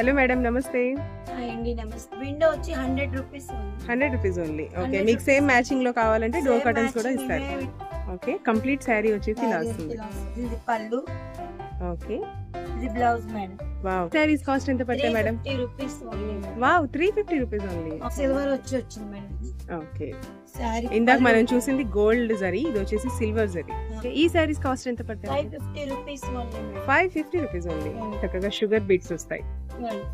Hello madam నమస్తే. Hi అండి నమస్తే. విండో వచ్చి hundred rupees hundred rupees only. Okay 100 మీకు సేమ్. మ్యాచింగ్లో కావాలంటే డోర్ కర్టన్స్ కూడా ఇస్తారు. ఓకే కంప్లీట్ శారీ వచ్చేసి ఇలా శారీ వస్తుంది. పళ్ళు. ఓకే. ఇది blouse madam. Wow. Saris cost ఎంత పడతాయి madam? Rupees only wow three fifty rupees only silver వచ్చి వచ్చింది మేడం. ఓకే. శారీ ఇందాక మనం చూసింది గోల్డ్ జరీ ఇది వచ్చేసి సిల్వర్ జరీ ఈ శారీస్ కాస్ట్ ఎంత ఫైవ్ పడతాయి fifty rupees only five fifty rupees only. చక్కగా షుగర్ బీట్స్ వస్తాయి. మేడం.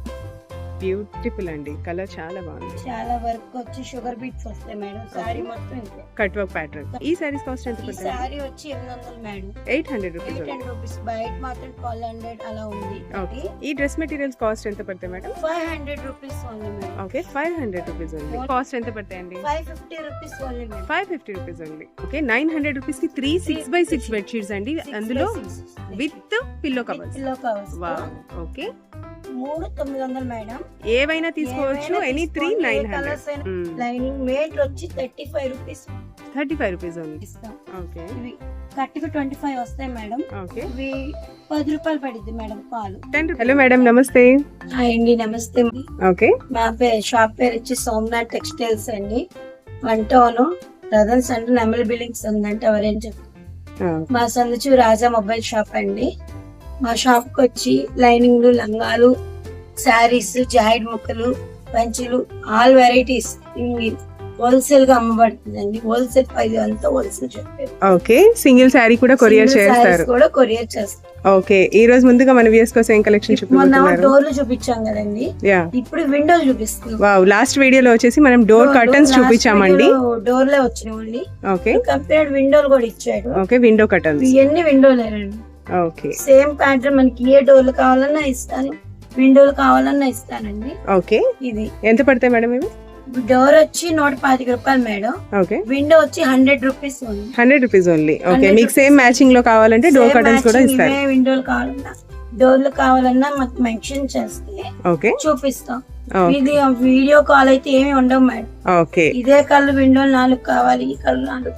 బ్యూటిఫుల్ అండి. కలర్ చాలా బాగుంది. చాలా వర్క్ వచ్చి షుగర్ బీట్స్ వస్తాయి మేడం. శారీ మొత్తం కట్ వర్క్ ప్యాటర్న్. ఈ శారీస్ కాస్ట్ ఎంత ఈ పడతాయి శారీ వచ్చి ఎనిమిది వందలు madam. Eight hundred rupees eight hundred rupees. బయట మాత్రం ట్వెల్వ్ హండ్రెడ్ అలా ఉంది. ఓకే. ఈ డ్రెస్ మెటీరియల్స్ కాస్ట్ ఎంత పడతాయి madam? Five hundred rupees only madam. Okay. Five hundred rupees only. Cost ఎంత పడతాయండి? Five fifty rupees only madam. Five fifty rupees only. Okay. Nine hundred రూపీస్కి three six by six bed sheets అండి. అందులో with pillow covers. Pillow covers వా okay. మూడు తొమ్మిది వందలు madam. ఏవైనా తీసుకోవచ్చు any three nine. Hundred. Lining metre వచ్చి thirty five rupees. Thirty five rupees ఇస్తాం. ఓకే. ఇవి కట్టికి ట్వంటీ ఫైవ్ వస్తాయి మేడం. ఓకే. ఇవి పది రూపాయలు మేడం పాలు. హలో మేడం నమస్తే. హాయ్ అండి నమస్తే. ఓకే. మా పేరు షాప్ పేరు వచ్చి సోమనాథ్ టెక్స్టైల్స్ అండి. వన్ టౌన్ రథన్ సెంటర్ నెమల్ బిల్డింగ్స్ ఉందంటే ఎవరేం చెప్పారు మా సందుచు రాజా మొబైల్ షాప్ అండి. మా షాప్కి వచ్చి లైనింగ్లు లంగాలు శారీస్ జాయిడ్ ముక్కలు పంచులు ఆల్ వెరైటీస్ హోల్సేల్గా అమ్మబడుతుందండి. హోల్సేల్ ప్రైస్ అంతా హోల్సేల్ చెప్పారు ఓకే. సింగిల్ శారీ కూడా కొరియర్ చేస్తారు. కూడా కొరియర్ చేస్తారు. ఓకే. ఈ రోజు ముందుగా మన వ్యూస్ కోసం ఏం కలెక్షన్ చూపించుతున్నారు డోర్లు చూపించాం కదండి. యా. ఇప్పుడు విండోలు చూపిస్తున్నాం. వావ్. లాస్ట్ వీడియోలో వచ్చేసి మనం డోర్ కర్టన్స్ చూపించామండి. డోర్ లే వచ్చినాయండి. ఓకే. కంపేర్డ్ విండోలు కూడా ఇచ్చాడు ఓకే. Window curtains. ఇవన్నీ విండోలేనండి. ఓకే. సేమ్ ప్యాటర్న్ మనకి ఏ డోర్లు కావాలన్నా ఇస్తాను విండోలు కావాలన్నా ఇస్తానండి. ఓకే. ఇది. ఎంత పడతాయి మేడం ఇవి? డోర్ వచ్చి నూట పాతిక రూపాయలు మేడం. ఓకే. విండో వచ్చి hundred rupees hundred rupees only. Okay. 100 మీకు సేమ్. మ్యాచింగ్లో కావాలంటే డోర్ కర్టన్స్ కూడా ఇస్తారు. విండోలు కావాలన్నా డోర్లు కావాలన్నా మాకు మెన్షన్ చేస్తే ఓకే. చూపిస్తాం. ఇది వీడియో కాల్ అయితే ఏమి ఉండవు మేడం. ఓకే. ఇదే కలర్ విండోలు నాలుగు కావాలి ఈ కలర్ నాలుగు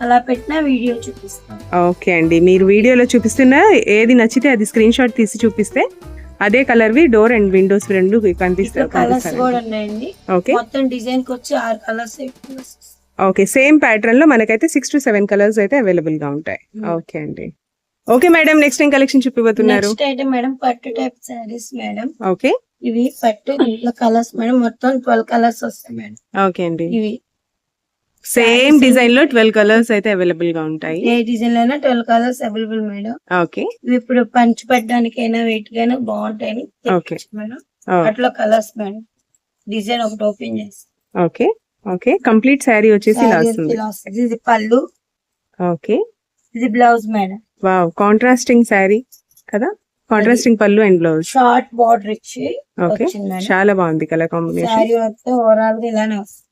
అలా పెట్టినా వీడియో చూపిస్తాం ఓకే అండి. మీరు వీడియోలో చూపిస్తున్న ఏది నచ్చితే అది స్క్రీన్ షాట్ తీసి చూపిస్తే అదే కలర్ వి డోర్ అండ్ విండోస్ రెండు కనిపిస్తారు కలర్స్ కూడా ఉన్నాయండి. ఓకే. మొత్తం డిజైన్కి వచ్చి ఆరు కలర్స్ ఓకే. సేమ్ ప్యాటర్న్లో మనకైతే సిక్స్ టు సెవెన్ కలర్స్ అయితే అవైలబుల్గా ఉంటాయి. Hmm. ఓకే అండి. ఓకే మేడం నెక్స్ట్ ఏం కలెక్షన్ చూపిపోతున్నారు నెక్స్ట్ ఐటమ్ మేడం పట్టు టైప్ సారీస్ మేడం. ఓకే. ఇవి పట్టు కలర్స్ మేడం. మొత్తం ట్వెల్వ్ కలర్స్ వస్తాయి మేడం. ఓకే అండి. ఇవి సేమ్ డిజైన్లో ట్వెల్వ్ కలర్స్ అయితే అవైలబుల్గా ఉంటాయి. ఏ డిజైన్ అయినా twelve colours available madam okay ఇప్పుడు పంచి పెట్టడానికైనా వెయిట్కైనా బాగుంటాయని ఓకే మేడం. అట్లా కలర్స్ మేడం డిజైన్ ఒకటి ఓపెన్ చేసి ఓకే ఓకే కంప్లీట్ శారీ వచ్చేసి ఇది పళ్ళు. ఓకే ఇది blouse madam wow contrasting sari కదా? కాంట్రాస్టింగ్ పళ్ళు అండ్ బ్లౌజ్ షార్ట్ బార్డర్ ఇచ్చి ఓకే చాలా బాగుంది కలర్ కాంబినేషన్ శారీ మొత్తం ఓవరాల్గా ఇలానే వస్తుంది.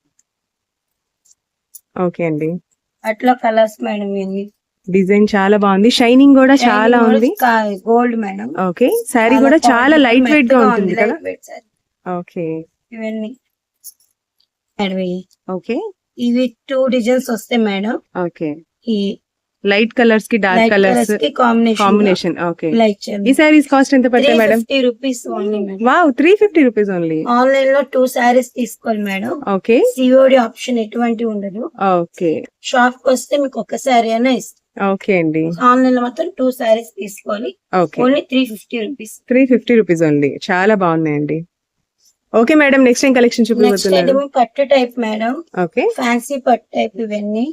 ఓకే అండి. అట్లా కలర్స్ మేడం ఇవన్నీ డిజైన్ చాలా బాగుంది. షైనింగ్ కూడా చాలా ఉంది. Gold madam. ఓకే. శారీ కూడా చాలా లైట్ వెయిట్గా ఉంటుంది కదా? ఓకే. ఇవన్నీ. ఇవి. ఓకే. ఇవి టూ డిజైన్స్ వస్తాయి మేడం. ఓకే. ఈ లైట్ కలర్స్కి డార్క్ కలర్స్ కాంబినేషన్ ఓకే ఈ శారీస్ కాస్ట్ ఎంత పడతాయి madam rupees only wow three fifty rupees only ఆన్లైన్లో టూ సారీస్ తీసుకోవాలి మేడం ఓకే సిఓడి ఆప్షన్ ఎటువంటి ఉండదు. ఓకే షాప్కి వస్తే మీకు ఒక సారీ అయినా ఇస్తాం. ఓకే అండి. ఆన్లైన్లో మాత్రం టూ సారీస్ తీసుకోవాలి. Okay only three fifty rupees three fifty rupees only చాలా బాగున్నాయండి. ఓకే మేడం నెక్స్ట్ ఏం కలెక్షన్ ఐటమ్ పట్టు టైప్ మేడం ఓకే ఫ్యాన్సీ పట్టు టైప్ ఇవన్నీ.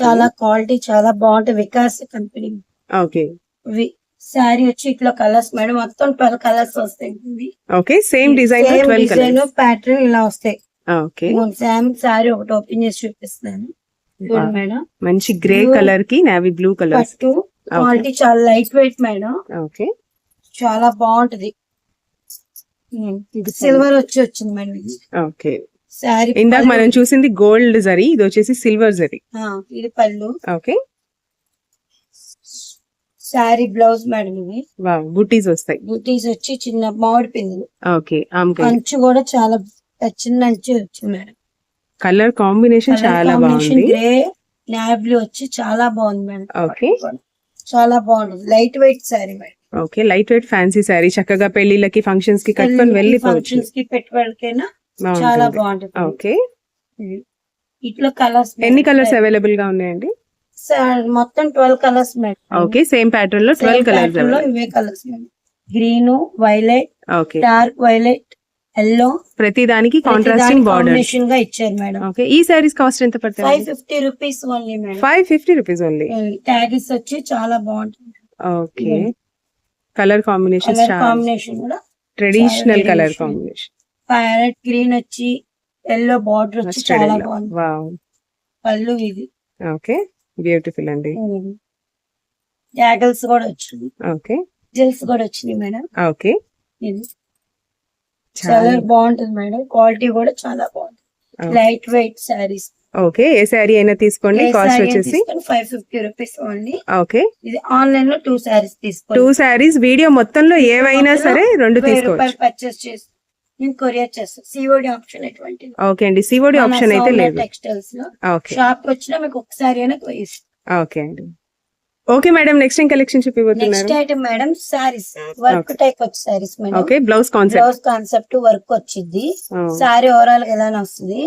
చాలా క్వాలిటీ చాలా బాగుంటాయి వికాస్ కంపెనీ. ఓకే శారీ వచ్చి ఇట్లా కలర్స్ మేడం మొత్తం ట్వెల్వ్ కలర్స్ వస్తాయి. Okay same design colours. pattern ఇలా వస్తాయి. ఓకే శామ్ శారీ ఒకటి ఓపెన్ చేసి చూపిస్తాను మేడం. మంచి గ్రే. కలర్కి నావీ బ్లూ పట్టు. క్వాలిటీ చాలా లైట్ వెయిట్ మేడం. ఓకే చాలా బాగుంటది. సిల్వర్ వచ్చి వచ్చింది మేడం. ఓకే శారీ ఇందాక మనం చూసింది గోల్డ్ జరీ ఇది వచ్చేసి సిల్వర్ జరీ. ఇది పళ్ళు. ఓకే. శారీ బ్లౌజ్ మేడం ఇది వావ్ బుటీస్ వస్తాయి. బూటీస్ వచ్చి చిన్న మామిడి పిందులు. ఓకే అంచు కూడా చాలా చిన్న అంచు వచ్చింది మేడం. కలర్ కాంబినేషన్ చాలా బాగుంది. గ్రే నావీ బ్లూ వచ్చి చాలా బాగుంది మేడం. ఓకే. చాలా బాగుంటుంది light weight sari madam. Okay light weight fancy sari. చక్కగా పెళ్ళిళ్ళకి ఫంక్షన్స్కి కట్టుకొని వెళ్ళిపోవచ్చు. ఫంక్షన్స్కి పెట్టుబడికైనా చాలా బాగుంటుంది. ఓకే. ఇట్లా కలర్స్ ఎన్ని కలర్స్ అవైలబుల్గా ఉన్నాయండి? మొత్తం ట్వెల్వ్ కలర్స్ ఓకే సేమ్ ప్యాటర్న్లో ట్వెల్వ్ కలర్స్ ఇవే colours green violet okay. Dark violet yellow ప్రతి దానికి కాంట్రాస్టింగ్ బార్డర్గా ఇచ్చారు మేడం. ఓకే ఈ సారీస్ కాస్ట్ ఎంత ఫైవ్ పడుతుంది fifty rupees only madam. Five fifty rupees only ట్యాగిస్ వచ్చి చాలా బాగుంటుంది ఓకే. కలర్ కాంబినేషన్ కాంబినేషన్ కూడా traditional colour. Combination parrot green వచ్చి ఎల్లో బార్డర్ వచ్చి చాలా బాగుంది. వావ్ పళ్ళు ఇది. ఓకే బ్యూటిఫుల్ అండి. జాగల్స్ కూడా వచ్చింది. ఓకే జెల్స్ కూడా వచ్చినాయి మేడం. ఓకే ఇది. చాలా బాగుంటుంది మేడం. క్వాలిటీ కూడా చాలా బాగుంది. లైట్ వెయిట్ శారీస్ ఓకే ఏ శారీ అయినా తీసుకోండి. కాస్ట్ వచ్చేసి five fifty rupees only okay ఇది ఆన్లైన్లో టూ శారీస్ టూ తీసుకోండి. శారీస్ వీడియో మొత్తంలో ఏవైనా సరే రెండు తీసుకోవచ్చు. రూపాయలు పర్చేస్ చేసి నేను కొరియర్ చేస్తాను సిఓడి ఆప్షన్ ఎటువంటి ఓకే అండి. సిఓడి ఆప్షన్ అయితే లేదు. టెక్స్టైల్స్లో షాప్ వచ్చినా మీకు ఒకసారి అయినా ఓకే అండి. ఓకే మేడం నెక్స్ట్ ఏం collection next చూపిపోతున్నారు item madam saris work type వచ్చి saris madam okay blouse concept blouse concept work వచ్చింది సారీ ఓవరాల్గా ఎలానే వస్తుంది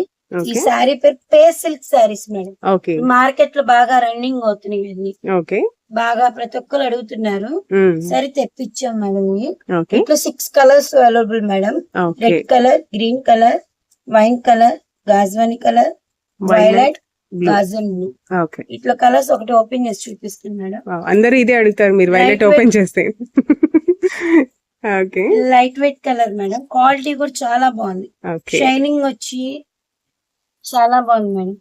ఈ సారీ పేరు పే సిల్క్ సారీస్ మేడం ఓకే మార్కెట్లో బాగా రన్నింగ్ అవుతున్నాయి ఇవన్నీ ఓకే బాగా ప్రతి ఒక్కరు అడుగుతున్నారు. సరే తెప్పించాం మేడం ఇట్లా six colours available madam. Red colour green colour wine colour గాజ్వాని colour violet గాజన్ బ్లూ ఇట్లా కలర్స్ ఒకటి ఓపెన్ చేసి చూపిస్తుంది మేడం. అందరూ ఇదే అడుగుతారు మీరు వైలెట్. ఓపెన్ చేస్తే. Okay. Light weight colour madam. Quality కూడా చాలా బాగుంది. షైనింగ్ వచ్చి చాలా బాగుంది మేడం.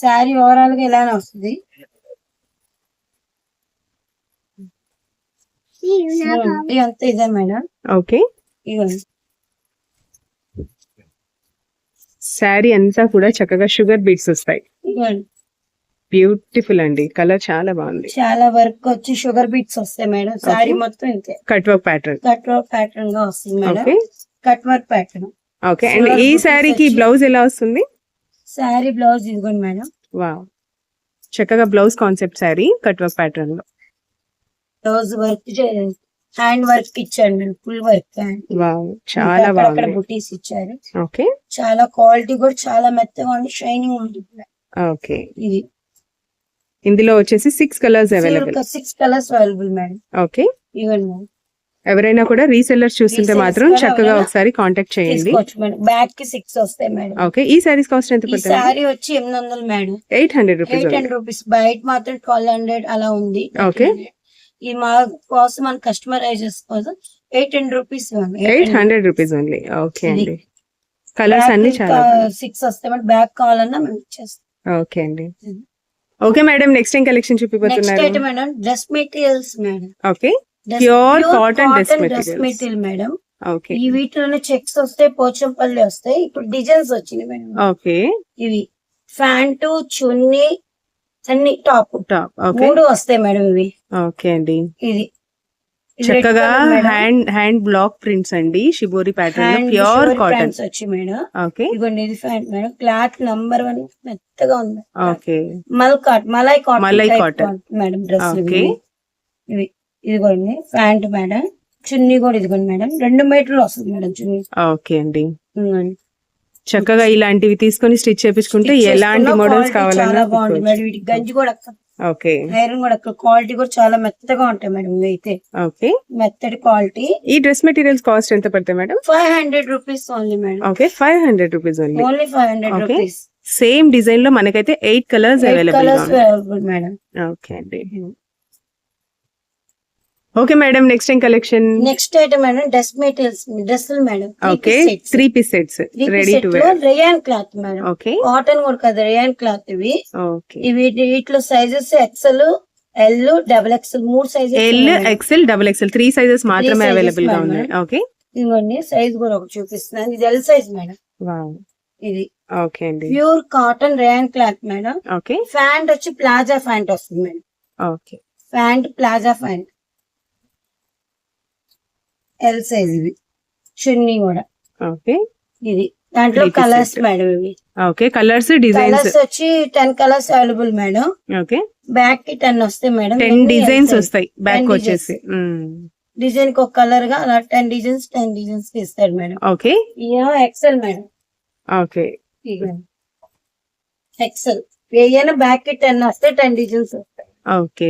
శారీ ఓవరాల్గా ఇలానే వస్తుంది. ఇదంతా ఇదే మేడం ఓకే ఇవ్వండి శారీ అంతా కూడా చక్కగా షుగర్ బీట్స్ వస్తాయి. బ్యూటిఫుల్ అండి. కలర్ చాలా బాగుంది. చాలా వర్క్ వచ్చి షుగర్ బీట్స్ వస్తాయి మేడం శారీ మొత్తం ఇంతే. Cut work pattern cut work ప్యాటర్న్గా వస్తుంది madam okay cut work pattern okay and ఈ శారీకి బ్లౌజ్ ఎలా వస్తుంది? శారీ బ్లౌజ్ ఇదిగోండి మేడం వావ్ చక్కగా blouse concept sari cut work ప్యాటర్న్లో. బ్లౌజ్ వర్క్ హ్యాండ్ వర్క్ ఇచ్చాడు మేడం ఫుల్ వర్క్ చాలా అక్కడ బుటీస్ ఇచ్చారు. ఓకే. చాలా క్వాలిటీ కూడా చాలా మెత్తగా ఉంది షైనింగ్ ఉంటుంది ఓకే. ఇది. ఇందులో వచ్చేసి six colours available. Six colours available madam. Okay. Madam ఎవరైనా కూడా రీసెల్లర్స్ చూస్తుంటే మాత్రం చక్కగా ఒకసారి కాంటాక్ట్ చేయండి. బ్యాక్కి సిక్స్ వస్తాయి మేడం. ఓకే. ఈ శారీస్ కాస్ట్ ఎంత పడుతుంది? శారీ వచ్చి ఎనిమిది వందలు madam. Eight hundred rupees eight hundred rupees బయట మాత్రం ట్వెల్వ్ హండ్రెడ్ అలా ఉంది. Okay. ఈ మా కోసం మన కస్టమైజర్స్ కోసం eight hundred rupees eight hundred rupees only okay అండి. కలర్స్ అన్ని చాలా సిక్స్ వస్తాయి. మేడం బ్యాక్ కావాలన్నా మేము ఇచ్చేస్తాం ఓకే అండి. ఓకే మేడం నెక్స్ట్ ఏం collection చూపిపోతున్నారు. Madam dress materials madam okay dress dress materials. Material madam okay ఈ వీటిలోనే చెక్స్ వస్తాయి పోచంపల్లి వస్తాయి. ఇప్పుడు డిజైన్స్ వచ్చినాయి మేడం ఓకే ఇవి. ప్యాంటు చున్నీ అన్ని టాప్. Top okay. మూడు వస్తాయి మేడం ఇవి. ఓకే అండి. ఇది. ఇది చక్కగా. హ్యాండ్ హ్యాండ్ బ్లాక్ ప్రింట్స్ అండి షిబోరి ప్యాటర్న్ ప్యూర్ కాటన్ వచ్చి మేడం. ఓకే. ఇదిగోండి ఇది pant madam. Cloth number one మెత్తగా ఉంది. ఓకే. మల్ cot malai cotton malai cotton madam dress Okay. ఇవి. ఇదిగోండి ప్యాంట్ మేడం. చున్నీ కూడా ఇదిగోండి మేడం. రెండు మీటర్లు వస్తుంది మేడం చున్నీ. ఓకే అండి. చక్కగా ఇలాంటివి తీసుకొని స్టిచ్ చేపించుకుంటే ఎలాంటి మోడల్స్ కావాలన్నా బాగుంటుంది. మేడం వీటికి గంజి కూడా ఓకే. ఐరన్ కూడా క్వాలిటీ కూడా చాలా మెత్తగా ఉంటాయి మేడం ఇవి అయితే. ఓకే. మెత్తటి క్వాలిటీ ఈ డ్రెస్ మెటీరియల్స్ కాస్ట్ ఎంత పడతాయి madam five hundred rupees only madam okay five hundred rupees only only five hundred. Rupees same డిజైన్లో మనకైతే eight colours available colours available madam okay అండి. ఓకే మేడం నెక్స్ట్ ఏం collection next item madam dress materials డ్రెస్సులు madam okay three piece sets ready to wear rayon cloth madam okay cotton కూడా కదా rayon cloth ఇవి. Okay ఇవి వీటిలో sizes XL L double XL మూడు sizes L XL double XL three sizes మాత్రమే అవైలబుల్గా. ఉన్నాయి. ఓకే ఇదిగోండి సైజ్ కూడా ఒకటి చూపిస్తున్నాను. ఇది ఎల్ సైజ్ మేడం ఇది. ఓకే అండి. Pure cotton rayon cloth madam okay pant వచ్చి ప్లాజా ఫ్యాంట్ వస్తుంది madam okay pant palazzo pant L size ఇవి చున్నీ కూడా. ఓకే. ఇది. దాంట్లో కలర్స్. మేడం ఇవి. ఓకే కలర్స్ డిజైన్స్ కలర్స్ వచ్చి ten colours available madam okay. బ్యాక్కి టెన్ వస్తాయి మేడం టెన్ డిజైన్స్ వస్తాయి బ్యాక్ వచ్చేసి. డిజైన్కి ఒక కలర్గా అలా టెన్ డిజైన్స్ టెన్ డిజైన్స్కి ఇస్తాడు మేడం ఓకే. ఇయో ఎక్సెల్ మేడం ఓకే. ఎక్సెల్ ఏదైనా బ్యాక్కి టెన్ వస్తే టెన్ డిజైన్స్ వస్తాయి okay.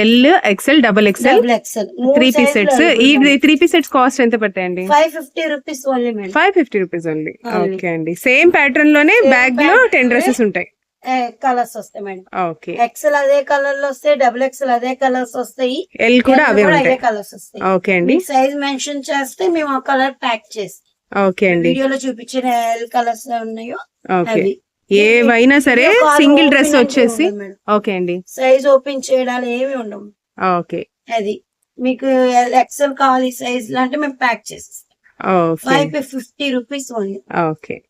L XL double XL double XL three piece sets ఈ త్రీ పీస్ సెట్స్ కాస్ట్ ఎంత పడతాయండి? Five fifty rupees only madam five fifty rupees only. Okay అండి. Same ప్యాటర్న్లోనే బ్యాగ్లో టెన్ డ్రెస్సెస్ ఉంటాయి. కలర్స్ వస్తాయి మేడం ఓకే ఎక్సెల్ అదే కలర్లో వస్తాయి డబుల్ ఎక్సెల్ అదే కలర్స్ వస్తాయి. ఎల్ కూడా అవే ఉంటాయి. కలర్స్ వస్తాయి. ఓకే అండి. సైజ్ మెన్షన్ చేస్తే మేము ఆ కలర్ ప్యాక్ చేస్తాం. ఓకే అండి. వీడియోలో చూపించిన ఎల్ కలర్స్ ఉన్నాయో ఓకే ఏవైనా సరే సింగిల్ డ్రెస్ వచ్చేసి. ఓకే అండి. సైజ్ ఓపెన్ చేయడాలు ఏమి ఉండవు. ఓకే. అది మీకు ఎక్సెల్ కావాలి సైజ్ అంటే మేము pack okay. Five fifty rupees only okay.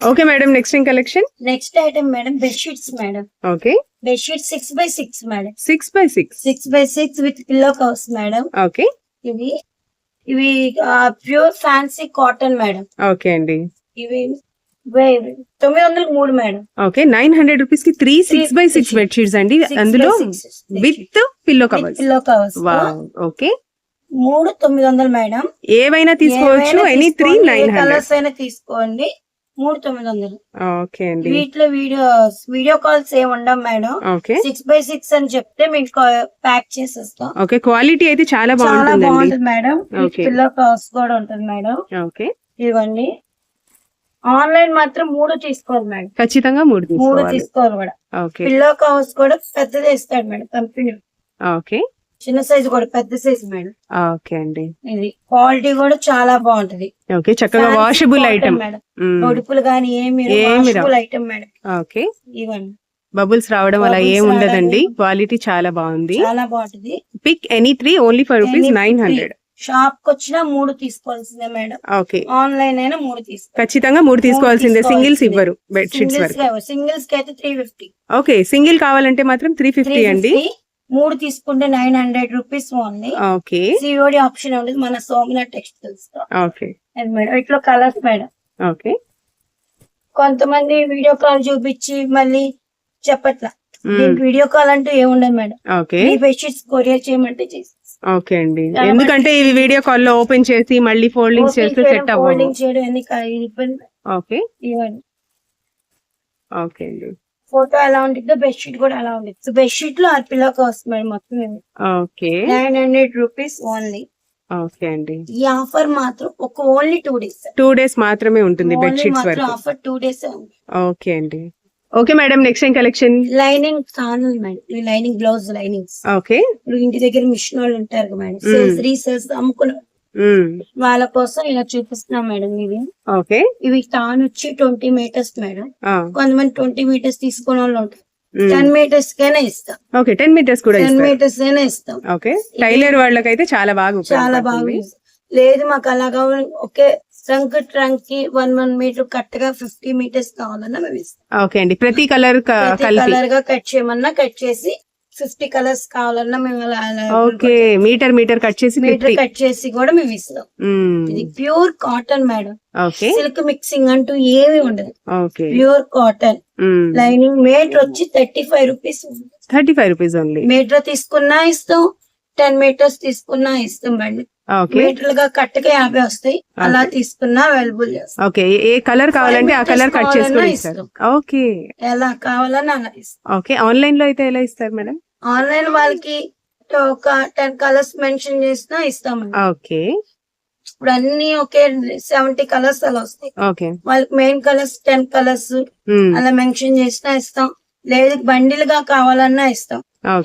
Okay madam next in collection next item madam bedsheets madam. Okay. Bedsheet six by six madam. Six by six six by six with pillow covers madam. Okay. ఇవి ఇవి pure fancy cotton madam. Okay అండి. ఇవి తొమ్మిది వందలకు మూడు madam okay nine hundred రూపీస్కి three six by six bed sheets అండి. అందులో. With pillow covers pillow covers okay మూడు తొమ్మిది వందలు మేడం ఏవైనా తీసుకోవచ్చు ఎనీ త్రీ నైన్ కలర్స్ అయినా తీసుకోండి. మూడు తొమ్మిది వందలు. ఓకే అండి. వీటిలో వీడియో వీడియో కాల్స్ ఏమి ఉండవు madam okay six by six అని చెప్తే మీకు ప్యాక్ చేసేస్తాం. ఓకే క్వాలిటీ అయితే చాలా బాగుంటుంది మేడం. పిల్లో కవర్స్ కూడా ఉంటుంది మేడం ఓకే ఇవ్వండి. ఆన్లైన్ మాత్రం మూడు తీసుకోవాలి మేడం. ఖచ్చితంగా మూడు మూడు తీసుకోవాలి. తీసుకోవాలి కూడా ఓకే. పిల్లో కవర్స్ కూడా పెద్దది ఇస్తాడు మేడం కంపెనీ. ఓకే. చిన్న సైజు కూడా పెద్ద సైజు మేడం. ఓకే అండి. ఇది క్వాలిటీ కూడా చాలా బాగుంటది. ఓకే చక్కగా వాషబుల్ ఐటమ్ మేడం. ఒడుపులు కానీ ఏమి వాషబుల్. Item madam. ఓకే. ఇవ్వండి. బబుల్స్ రావడం అలా ఏం ఉండదండి. క్వాలిటీ చాలా బాగుంది. చాలా బాగుంటది. Pick any three only for rupees nine. Hundred షాప్కి వచ్చినా మూడు తీసుకోవాల్సిందే మేడం. ఓకే. ఆన్లైన్ అయినా మూడు తీసుకోవాలి. ఖచ్చితంగా మూడు తీసుకోవాల్సిందే. సింగిల్స్. ఇవ్వరు బెడ్ షీట్స్ సింగిల్స్కి అయితే త్రీ ఫిఫ్టీ ఓకే. సింగిల్ కావాలంటే మాత్రం త్రీ ఫిఫ్టీ అండి. మూడు తీసుకుంటే nine hundred rupees only okay. COD option ఉండదు. మన సోమనాథ్ టెక్స్టైల్స్ ఓకే. మేడం. ఇట్లా కలర్స్ మేడం. ఓకే. కొంతమంది వీడియో కాల్ చూపించి మళ్ళీ చెప్పట్లా. దీనికి వీడియో కాల్ అంటూ ఏముండదు మేడం. ఓకే. మీ బెడ్షీట్స్ కొరియర్ చేయమంటే చేసి ఓకే అండి. ఎందుకంటే ఇవి వీడియో కాల్లో ఓపెన్ చేసి మళ్ళీ ఫోల్డింగ్ చేస్తే సెట్ అవ్వదు ఫోల్డింగ్ చేయడం ఎన్ని కా- ఇబ్బంది? ఓకే. ఇవ్వండి. ఓకే అండి. ఫోటో ఎలా ఉంటుందో బెడ్షీట్ కూడా అలా ఉంటుంది బెడ్షీట్లో ఆ పిల్లోకి వస్తుంది మేడం మొత్తం okay. Nine hundred rupees only. Okay అండి. ఈ ఆఫర్ మాత్రం ఒక only two days. Two days మాత్రమే ఉంటుంది బెడ్ షీట్స్ మాత్రం వరకు. ఆఫర్ టూ డేస్ ఓకే అండి. ఓకే మేడం నెక్స్ట్ ఏం కలెక్షన్ లైనింగ్ ఛానల్ మేడం ఈ లైనింగ్ బ్లౌజ్ లైనింగ్స్ ఓకే ఇప్పుడు ఇంటి దగ్గర మిషన్ వాళ్ళు ఉంటారు మేడం. సేల్స్ రీసేల్స్ అమ్ముకున్న మ్మ్. వాళ్ళ కోసం ఇలా చూపిస్తున్నాం మేడం ఇవి. ఓకే ఇవి టాన్ వచ్చి ట్వంటీ మీటర్స్ మేడం కొంతమంది ట్వంటీ మీటర్స్ తీసుకునే వాళ్ళు ఉంటారు. టెన్ మీటర్స్ కైనా ఇస్తాం. ఓకే టెన్ మీటర్స్ కూడా టెన్ మీటర్స్ అయినా ఇస్తాం. ఓకే టైలర్ వాళ్ళకైతే చాలా బాగా చాలా బాగా. లేదు మాకు అలాగా ఒకే ట్రంక్ ట్రంక్కి వన్ వన్ మీటర్ కరెక్ట్గా ఫిఫ్టీ మీటర్స్ కావాలన్నా మేము ఇస్తాం. ఓకే అండి. ప్రతి కలర్ కలర్గా కట్ చేయమన్నా కట్ చేసి ఫిఫ్టీ కలర్స్ కావాలన్నా మేము ఓకే. మీటర్ మీటర్ కట్ చేసి మీటర్ కట్ చేసి కూడా మేము ఇస్తాం. ఇది pure cotton madam. Okay. Silk mixing అంటూ ఏమీ ఉండదు. Okay. Pure cotton. Lining metre వచ్చి thirty five rupees thirty five rupees only. Metre తీసుకున్నా ఇస్తాం. టెన్ మీటర్స్ తీసుకున్నా ఇస్తాం అండి ఓకే. మీటర్గా కట్టగా యాభై వస్తాయి. అలా తీసుకున్నా అవైలబుల్ చేస్తాం. ఓకే. ఏ కలర్ కావాలంటే ఆ కలర్ కట్ చేసి కూడా కావాలన్నా ఇస్తారు. ఇస్తాం. ఓకే. ఎలా కావాలన్నా అలా ఇస్తాం. ఓకే. ఆన్లైన్లో అయితే ఎలా ఇస్తారు మేడం? ఆన్లైన్ వాళ్ళకి ఒక టెన్ కలర్స్ మెన్షన్ చేసినా ఇస్తామండి. ఓకే. ఇప్పుడు అన్ని ఒకే సెవెంటీ కలర్స్ అలా వస్తాయి. ఓకే. వాళ్ళకి మెయిన్ కలర్స్ టెన్ కలర్స్. అలా మెన్షన్ చేసినా ఇస్తాం. లేదు బండిల్గా కావాలన్నా ఇస్తాం.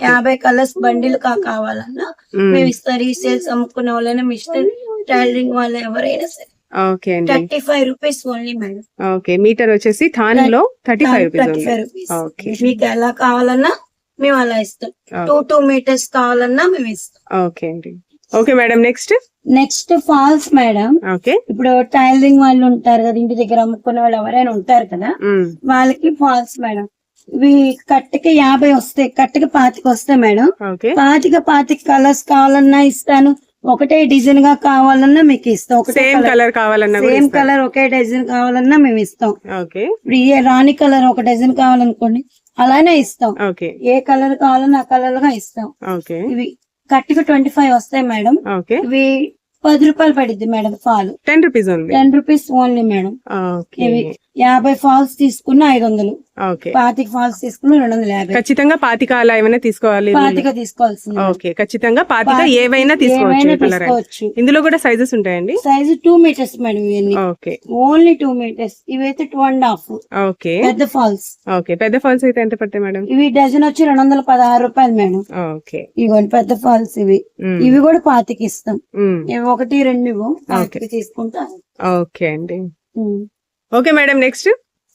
యాభై కలర్స్ బండిల్గా కావాలన్నా మ్మ్. మేము ఇస్తాం రీసేల్స్ అమ్ముకునే వాళ్ళైనా మిస్టర్ టైలరింగ్ వాళ్ళు ఎవరైనా సరే. ఓకే అండి. Thirty five rupees only madam. Okay metre వచ్చేసి థాన్లో థర్టీ ఫైవ్ రూపీస్ ఓకే. మీకు ఎలా కావాలన్నా మేము అలా ఇస్తాం. టూ టూ మీటర్స్ కావాలన్నా మేము ఇస్తాం. ఓకే అండి. Okay madam next? Next falls madam. Okay. ఇప్పుడు టైలరింగ్ వాళ్ళు ఉంటారు కదా ఇంటి దగ్గర అమ్ముకునే వాళ్ళు ఎవరైనా ఉంటారు కదా. వాళ్ళకి ఫాల్స్ మేడం. ఇవి కట్టకి యాభై వస్తాయి కట్టకి పాతిక వస్తాయి మేడం. పాతిక పాతిక కలర్స్ కావాలన్నా ఇస్తాను. ఒకటే డిజైన్గా కావాలన్నా మీకు ఇస్తాం. ఒకటే సేమ్ కలర్. కావాలన్నా సేమ్. కలర్ ఒకే డిజైన్ కావాలన్నా మేము ఇస్తాం. ఓకే. ఇప్పుడు రాణి కలర్ ఒక డజన్ కావాలనుకోండి అలానే ఇస్తాం. ఏ కలర్ కావాలన్నా ఆ కలర్గా ఇస్తాం. ఓకే. ఇవి కట్టికి ట్వంటీ ఫైవ్ వస్తాయి మేడం. ఓకే. ఇవి పది రూపాయలు పడిద్ది madam fall ten rupees only? Ten rupees only madam. ఇవి యాభై ఫాల్స్ తీసుకున్న ఐదు వందలు. పాతిక ఫాల్స్ తీసుకున్న రెండు వందల యాభై. ఖచ్చితంగా పాతిక అలా ఏమైనా తీసుకోవాలి? పాతిక తీసుకోవాల్సింది. ఓకే ఖచ్చితంగా పాతిక ఏవైనా తీసుకోవచ్చు ఇందులో కూడా సైజెస్ ఉంటాయండి? సైజు టూ మీటర్స్ మేడం ఇవన్నీ. ఓకే. ఓన్లీ టూ మీటర్స్ ఇవైతే టూ అండ్ హాఫ్ ఓకే. పెద్ద ఫాల్స్. ఓకే పెద్ద ఫాల్స్ అయితే ఎంత పడతాయి మేడం? ఇవి డజన్ వచ్చి రెండు వందల పదహారు రూపాయలు మేడం. ఓకే. ఇవ్వండి పెద్ద ఫాల్స్ ఇవి. ఇవి కూడా పాతికి ఇస్తాం. ఇవి ఒకటి రెండు తీసుకుంటా. ఓకే అండి. Okay madam next?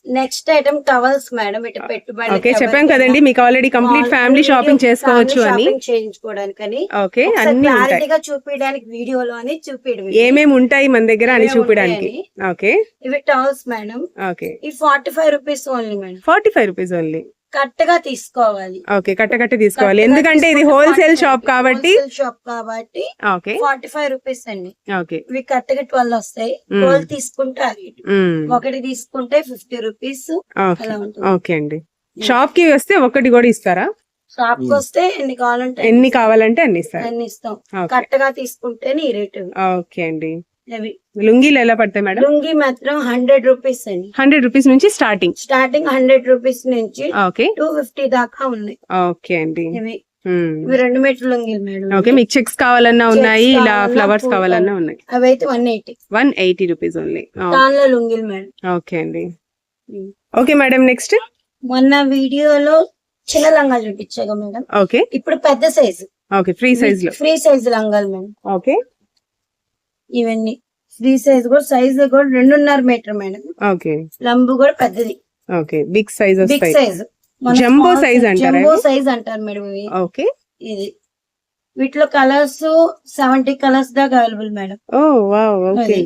Next item towels madam ఇటు పెట్టుబడి ఓకే చెప్పాం కదండి మీకు ఆల్రెడీ కంప్లీట్ ఫ్యామిలీ షాపింగ్ చేసుకోవచ్చు అని. చేయించుకోవడానికి ఓకే అన్ని క్లారిటీగా చూపించడానికి వీడియోలో అని చూపిడు ఏమేమి ఉంటాయి మన దగ్గర అని చూపించడానికి. ఓకే. ఇవి టవల్స్ మేడం. ఓకే. ఈ forty five rupees only madam. Forty five rupees only కరెక్ట్గా తీసుకోవాలి. ఓకే కట్ట కట్ట తీసుకోవాలి. ఎందుకంటే ఇది హోల్సేల్ షాప్ కాబట్టి షాప్ కాబట్టి ఓకే. ఫార్టీ ఫైవ్ రూపీస్ అండి. ఓకే. ఇవి కరెక్ట్ ట్వెల్వ్ వస్తాయి. ట్వెల్వ్ తీసుకుంటే. ఒకటి తీసుకుంటే ఫిఫ్టీ రూపీస్ ఓకే. అలా ఉంటుంది. ఓకే అండి. షాప్కి వస్తే ఒకటి కూడా ఇస్తారా? షాప్కి వస్తే ఎన్ని కావాలంటే ఎన్ని కావాలంటే అన్ని ఇస్తారు. అన్ని ఇస్తాం. ఓకే. కరెక్ట్గా తీసుకుంటేనే ఈ రేటు. ఓకే అండి. లుంగీలు ఎలా పడతాయి మేడం? లుంగి మాత్రం హండ్రెడ్ రూపీస్ అండి. హండ్రెడ్ రూపీస్ నుంచి స్టార్టింగ్. స్టార్టింగ్ హండ్రెడ్ రూపీస్ నుంచి ఓకే. టూ ఫిఫ్టీ దాకా ఉన్నాయి. ఓకే అండి. ఇవి రెండు మీటర్ లుంగీలు మేడం. ఓకే మీకు చెక్స్ కావాలన్నా ఉన్నాయి ఇలా ఫ్లవర్స్ కావాలన్నా ఉన్నాయి. అవి అయితే one eighty. One eighty rupees only. దానిలో లుంగీలు మేడం. ఓకే అండి. Okay madam next. మొన్న వీడియోలో చిన్న లంగాలు చూపించాగా మేడం. ఓకే. ఇప్పుడు పెద్ద సైజు. ఓకే ఫ్రీ సైజ్లో ఫ్రీ సైజ్ లంగాలు మేడం. ఓకే. ఇవన్నీ. ఫ్రీ సైజ్ కూడా సైజ్ కూడా రెండున్నర మీటర్ మేడం. ఓకే. లంబు కూడా పెద్దది. Okay. Big size big size. Jumbo size అంటారా జంబో? సైజ్ అంటారు మేడం ఇవి. ఓకే. ఇది. వీటిలో కలర్స్ సెవెంటీ కలర్స్ దాకా available madam. Oh wow okay.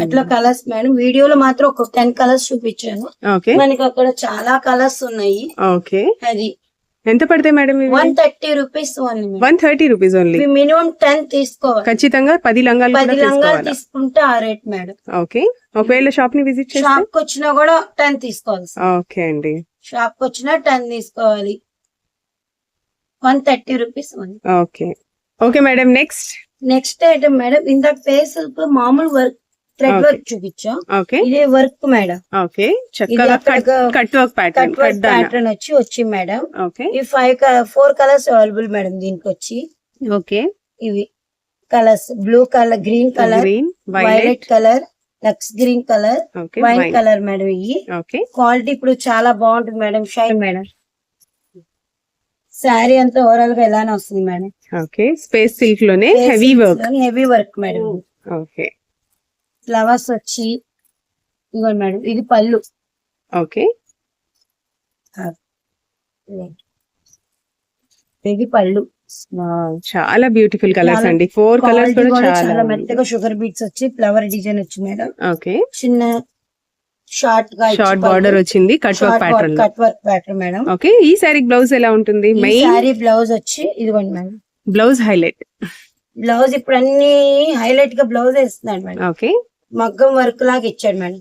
అట్లా కలర్స్ మేడం. వీడియోలో మాత్రం ఒక టెన్ కలర్స్ చూపించాను. ఓకే. మనకి అక్కడ చాలా కలర్స్ ఉన్నాయి. ఓకే. అది. ఎంత పడతాయి madam one thirty rupees only one thirty rupees only minimum ten తీసుకోవాలి. ఖచ్చితంగా పది లంగాలు పది లంగాలు తీసుకుంటే ఆ రేట్ మేడం ఓకే. ఒకవేళ షాప్ని విజిట్ చేస్తే? షాప్కి వచ్చినా కూడా టెన్ తీసుకోవాలి ఓకే అండి. షాప్కి వచ్చినా టెన్ తీసుకోవాలి. వన్ థర్టీ రూపీస్ ఉంది okay. Okay madam next next item madam ఇందాక ఫేస్ మామూలు వర్క్ థ్రెడ్. వర్క్ చూపించాం. ఇదే వర్క్ మేడం. ఓకే చక్కగా కట్ వర్క్ ప్యాటర్న్ కట్ వచ్చి వచ్చి మేడం. ఓకే ఈ five four colours available madam దీనికి వచ్చి ఓకే ఇవి colours blue colour green colour violet colour Lux green colour wine colour madam ఇవి. ఓకే క్వాలిటీ ఇప్పుడు చాలా బాగుంటుంది మేడం షైన్ మేడం. శారీ అంతా ఓవరాల్గా ఎలానే వస్తుంది మేడం. ఓకే స్పేస్ సిల్క్లోనే heavy work heavy work madam. Okay flowers వచ్చి ఇదిగోండి మేడం. ఇది పళ్ళు. ఓకే. ఇది పళ్ళు. చాలా బ్యూటిఫుల్ కలర్స్ అండి. ఫోర్ కలర్స్ కూడా చాలా మెత్తగా షుగర్ బీట్స్ వచ్చి ఫ్లవర్ డిజైన్ వచ్చి మేడం. ఓకే. చిన్న షార్ట్గా షార్ట్ బార్డర్ వచ్చింది cut work pattern cut work pattern madam. Okay. ఈ సారీ బ్లౌజ్ ఎలా ఉంటుంది? మెయిన్ శారీ బ్లౌజ్ వచ్చి ఇదిగోండి మేడం. బ్లౌజ్ హైలైట్ బ్లౌజ్ ఇప్పుడు అన్ని హైలైట్గా బ్లౌజ్ వేస్తున్నాడు మేడం. ఓకే. మగ్గం వర్క్ లాగా ఇచ్చాడు మేడం.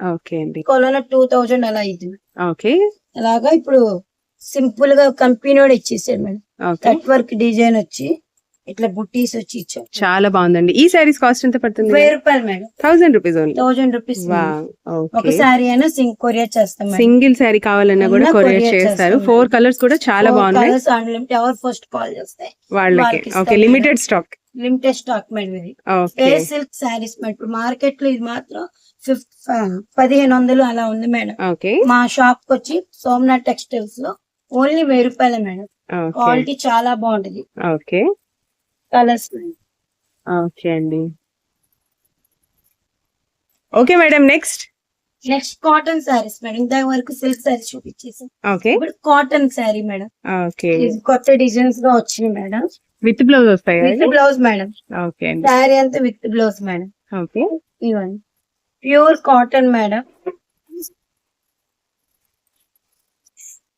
ఓకే అండి. కొలన టూ థౌజండ్ అలా అయింది. ఓకే. అలాగా ఇప్పుడు సింపుల్గా కంపెనీ వాడు ఇచ్చేసాడు మేడం. కట్ వర్క్ డిజైన్ వచ్చి ఇట్లా బుట్టీస్ వచ్చి ఇచ్చాడు. చాలా బాగుందండి. ఈ సారీస్ కాస్ట్ ఎంత పడుతుంది? వెయ్యి రూపాయలు madam. Thousand rupees thousand rupees ఒక శారీ అయినా సింగ్ కొరియర్ చేస్తాం సింగిల్ శారీ కావాలన్నా కూడా కొరియర్ చేస్తారు. చేస్తాం ఫోర్ కలర్స్ కూడా చాలా బాగున్నాయి. అన్లిమిటెడ్ ఎవరు ఫస్ట్ కాల్ చేస్తాయి వాళ్ళకి. Okay limited stock limited stock madam ఇది. ఏ సిల్క్ శారీస్ మేడం ఇప్పుడు మార్కెట్లో ఇది మాత్రం ఫిఫ్త్ పదిహేను వందలు అలా ఉంది మేడం ఓకే మా షాప్కి వచ్చి సోమనాథ్ టెక్స్టైల్స్లో ఓన్లీ వెయ్యి రూపాయలే మేడం క్వాలిటీ చాలా బాగుంటది. ఓకే కలర్స్ ఓకే అండి. Okay madam next next cotton saris madam ఇంత వరకు సిల్క్ శారీస్ చూపించేసాం. ఇప్పుడు కాటన్ శారీ మేడం ఓకే కొత్త డిజైన్స్గా వచ్చింది మేడం విత్ బ్లౌజ్ వస్తాయి విత్ బ్లౌజ్ మేడం. ఓకే అండి. శారీ అంతా విత్ బ్లౌజ్ మేడం. ఓకే. ఇవ్వండి. Pure cotton madam.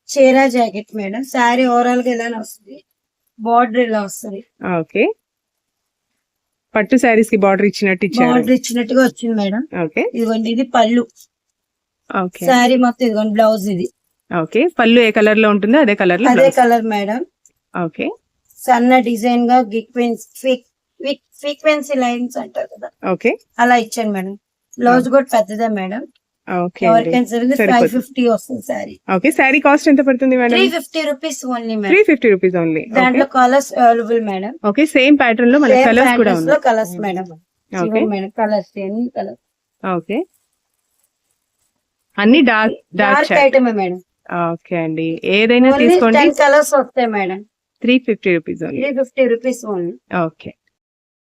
చీరా జాకెట్ మేడం. శారీ ఓవరాల్గా ఇలానే వస్తుంది. బార్డర్ ఇలా వస్తుంది. ఓకే. పట్టు శారీస్కి బార్డర్ ఇచ్చినట్టు ఇచ్చారు. బార్డర్ ఇచ్చినట్టుగా వచ్చింది మేడం. ఓకే. ఇదిగోండి ఇది పళ్ళు. ఓకే. శారీ మొత్తం ఇదిగోండి బ్లౌజ్ ఇది. ఓకే. పళ్ళు ఏ కలర్లో ఉంటుందో అదే కలర్లో అదే కలర్ మేడం. ఓకే. సన్న డిజైన్గా ఫ్రీక్వెన్సీ లైన్స్ అంటారు కదా. ఓకే. అలా ఇచ్చాను మేడం. బ్లౌజ్ కూడా పెద్దదే మేడం. సరే ఫైవ్. ఫిఫ్టీ వస్తుంది సారీ ఓకే శారీ కాస్ట్ ఎంత పడుతుంది madam? Three fifty rupees only three fifty rupees only దాంట్లో colours available madam. Okay same ప్యాటర్న్లో మన కలర్స్ కూడా మేడం. ఓకే. మేడం కలర్స్ ఎన్ని కలర్స్ ఓకే. అన్ని dark dark dark item madam. Okay అండి. ఏదైనా తీసుకోండి. కలర్స్ వస్తాయి madam. Three fifty rupees only three fifty rupees only okay